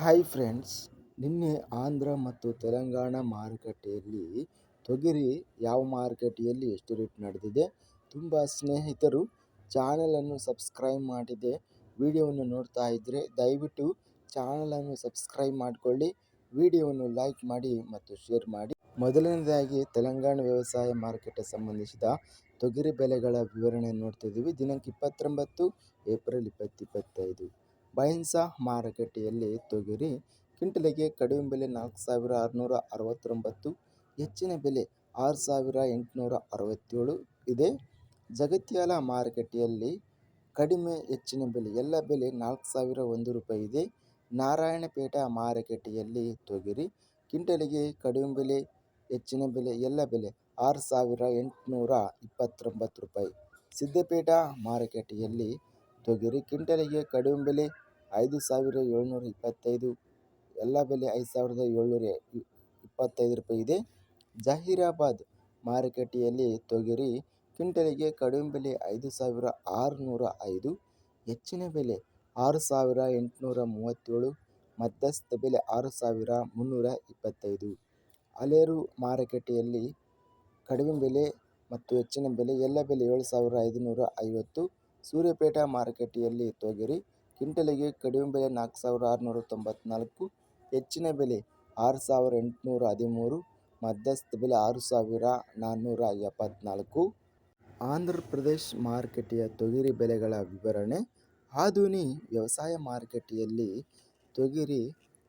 Hi friends ನಿನ್ನೆ ಆಂಧ್ರ ಮತ್ತು ತೆಲಂಗಾಣ ಮಾರುಕಟ್ಟೆಯಲ್ಲಿ ತೊಗರಿ ಯಾವ ಮಾರುಕಟ್ಟೆಯಲ್ಲಿ ಎಷ್ಟು ರೇಟ್ ನಡೆದಿದೆ? ತುಂಬ ಸ್ನೇಹಿತರು ಚಾನಲನ್ನು ಸಬ್ಸ್ಕ್ರೈಬ್ ಮಾಡಿದೆ. ವಿಡಿಯೋವನ್ನು ನೋಡ್ತಾ ಇದ್ದರೆ ದಯವಿಟ್ಟು ಚಾನಲನ್ನು ಸಬ್ಸ್ಕ್ರೈಬ್ ಮಾಡಿಕೊಳ್ಳಿ. ವಿಡಿಯೋವನ್ನು ಲೈಕ್ ಮಾಡಿ ಮತ್ತು ಶೇರ್ ಮಾಡಿ. ಮೊದಲನೇದಾಗಿ ತೆಲಂಗಾಣ ವ್ಯವಸಾಯ ಮಾರುಕಟ್ಟೆ ಸಂಬಂಧಿಸಿದ ತೊಗರಿ ಬೆಲೆಗಳ ವಿವರಣೆ ನೋಡ್ತಿದ್ದೀವಿ ದಿನಾಂಕ ಇಪ್ಪತ್ತೊಂಬತ್ತು, ಏಪ್ರಿಲ್ ಇಪ್ಪತ್ತು ಇಪ್ಪತ್ತೈದು. ಬೈನ್ಸಾ ಮಾರುಕಟ್ಟೆಯಲ್ಲಿ ತೊಗರಿ ಕ್ವಿಂಟಲಿಗೆ ಕಡಿಮೆ ಬೆಲೆ ನಾಲ್ಕು ಸಾವಿರ ಆರುನೂರ ಅರವತ್ತೊಂಬತ್ತು, ಹೆಚ್ಚಿನ ಬೆಲೆ ಆರು ಸಾವಿರ ಎಂಟುನೂರ ಅರವತ್ತೇಳು ಇದೆ. ಜಗತ್ಯಾಲ ಮಾರುಕಟ್ಟೆಯಲ್ಲಿ ಕಡಿಮೆ ಹೆಚ್ಚಿನ ಬೆಲೆ, ಎಲ್ಲ ಬೆಲೆ ನಾಲ್ಕು ಸಾವಿರ ಒಂದು ರೂಪಾಯಿ ಇದೆ. ನಾರಾಯಣಪೇಟ ಮಾರುಕಟ್ಟೆಯಲ್ಲಿ ತೊಗರಿ ಕ್ವಿಂಟಲಿಗೆ ಕಡಿಮೆ ಬೆಲೆ ಹೆಚ್ಚಿನ ಬೆಲೆ, ಎಲ್ಲ ಬೆಲೆ ಆರು ಸಾವಿರ ಎಂಟುನೂರ ಇಪ್ಪತ್ತೊಂಬತ್ತು ರೂಪಾಯಿ. ಸಿದ್ದಪೇಟ ಮಾರುಕಟ್ಟೆಯಲ್ಲಿ ತೊಗರಿ ಕ್ವಿಂಟಲಿಗೆ ಕಡಿಮೆ ಬೆಲೆ ಐದು ಸಾವಿರ ಏಳ್ನೂರ ಇಪ್ಪತ್ತೈದು, ಎಲ್ಲ ಬೆಲೆ ಐದು ಸಾವಿರದ ಏಳ್ನೂರ ಇಪ್ಪತ್ತೈದು ರೂಪಾಯಿ ಇದೆ. ಜಹೀರಾಬಾದ್ ಮಾರುಕಟ್ಟೆಯಲ್ಲಿ ತೊಗರಿ ಕ್ವಿಂಟಲಿಗೆ ಕಡಿಮೆ ಬೆಲೆ ಐದು ಸಾವಿರ ಆರುನೂರ ಐದು, ಹೆಚ್ಚಿನ ಬೆಲೆ ಆರು ಸಾವಿರ ಎಂಟುನೂರ ಮೂವತ್ತೇಳು, ಮಧ್ಯಸ್ಥ ಬೆಲೆ ಆರು ಸಾವಿರ ಮುನ್ನೂರ ಇಪ್ಪತ್ತೈದು. ಅಲೇರು ಮಾರುಕಟ್ಟೆಯಲ್ಲಿ ಕಡಿಮೆ ಬೆಲೆ ಮತ್ತು ಹೆಚ್ಚಿನ ಬೆಲೆ, ಎಲ್ಲ ಬೆಲೆ ಏಳು ಸಾವಿರ ಐದುನೂರ ಐವತ್ತು. ಸೂರ್ಯಾಪೇಟ ಮಾರುಕಟ್ಟೆಯಲ್ಲಿ ತೊಗರಿ ಕ್ವಿಂಟಲಿಗೆ ಕಡಿಮೆ ಬೆಲೆ ನಾಲ್ಕು ಸಾವಿರ ಆರುನೂರ ತೊಂಬತ್ನಾಲ್ಕು ಹೆಚ್ಚಿನ ಬೆಲೆ ಆರು ಸಾವಿರ ಎಂಟುನೂರ ಹದಿಮೂರು, ಮಧ್ಯಸ್ಥ ಬೆಲೆ ಆರು ಸಾವಿರ ನಾನ್ನೂರ ಎಪ್ಪತ್ನಾಲ್ಕು. ಆಂಧ್ರ ಪ್ರದೇಶ್ ಮಾರುಕಟ್ಟೆಯ ತೊಗರಿ ಬೆಲೆಗಳ ವಿವರಣೆ. ಆಧುನಿ ವ್ಯವಸಾಯ ಮಾರುಕಟ್ಟೆಯಲ್ಲಿ ತೊಗರಿ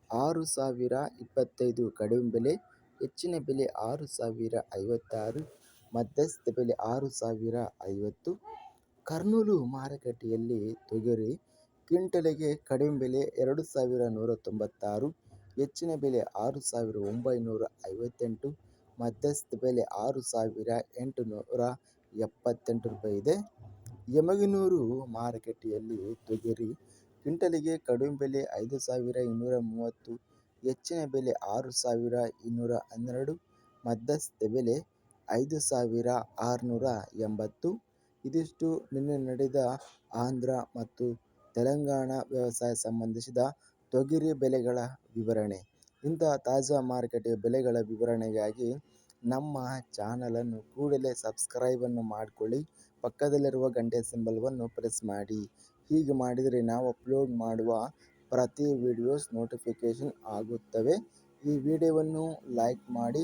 ಆರು ಸಾವಿರ ಇಪ್ಪತ್ತೈದು ಕಡಿಮೆ ಬೆಲೆ, ಹೆಚ್ಚಿನ ಬೆಲೆ ಆರು ಸಾವಿರ ಐವತ್ತಾರು, ಮಧ್ಯಸ್ಥ ಬೆಲೆ ಆರು ಸಾವಿರ ಐವತ್ತು. ಕರ್ನೂಲು ಮಾರುಕಟ್ಟೆಯಲ್ಲಿ ತೊಗರಿ ಕ್ವಿಂಟಲಿಗೆ ಕಡಿಮೆ ಬೆಲೆ ಎರಡು ಸಾವಿರ ನೂರ ತೊಂಬತ್ತಾರು ಹೆಚ್ಚಿನ ಬೆಲೆ ಆರು ಸಾವಿರ ಒಂಬೈನೂರ ಐವತ್ತೆಂಟು ಮಧ್ಯಸ್ಥ ಬೆಲೆ ಆರು ಸಾವಿರ ಎಂಟುನೂರ ಎಪ್ಪತ್ತೆಂಟು ರೂಪಾಯಿ ಇದೆ. ಯಮಗನೂರು ಮಾರುಕಟ್ಟೆಯಲ್ಲಿ ತೊಗರಿ ಕ್ವಿಂಟಲಿಗೆ ಕಡಿಮೆ ಬೆಲೆ ಐದು ಸಾವಿರ ಇನ್ನೂರ ಮೂವತ್ತು ಹೆಚ್ಚಿನ ಬೆಲೆ ಆರು ಸಾವಿರ ಇನ್ನೂರ ಹನ್ನೆರಡು ಮಧ್ಯಸ್ಥ ಬೆಲೆ ಐದು ಸಾವಿರ ಆರುನೂರ ಎಂಬತ್ತು ಇದಿಷ್ಟು ನಿನ್ನೆ ನಡೆದ ಆಂಧ್ರ ಮತ್ತು ತೆಲಂಗಾಣ ವ್ಯವಸಾಯ ಸಂಬಂಧಿಸಿದ ತೊಗರಿ ಬೆಲೆಗಳ ವಿವರಣೆ. ಇಂತಹ ತಾಜಾ ಮಾರುಕಟ್ಟೆ ಬೆಲೆಗಳ ವಿವರಣೆಗಾಗಿ ನಮ್ಮ ಚಾನಲನ್ನು ಕೂಡಲೇ ಸಬ್ಸ್ಕ್ರೈಬನ್ನು ಮಾಡಿಕೊಳ್ಳಿ. ಪಕ್ಕದಲ್ಲಿರುವ ಗಂಟೆ ಸಿಂಬಲ್ವನ್ನು ಪ್ರೆಸ್ ಮಾಡಿ. ಹೀಗೆ ಮಾಡಿದರೆ ನಾವು ಅಪ್ಲೋಡ್ ಮಾಡುವ ಪ್ರತಿ ವಿಡಿಯೋಸ್ ನೋಟಿಫಿಕೇಷನ್ ಆಗುತ್ತವೆ. ಈ ವಿಡಿಯೋವನ್ನು ಲೈಕ್ ಮಾಡಿ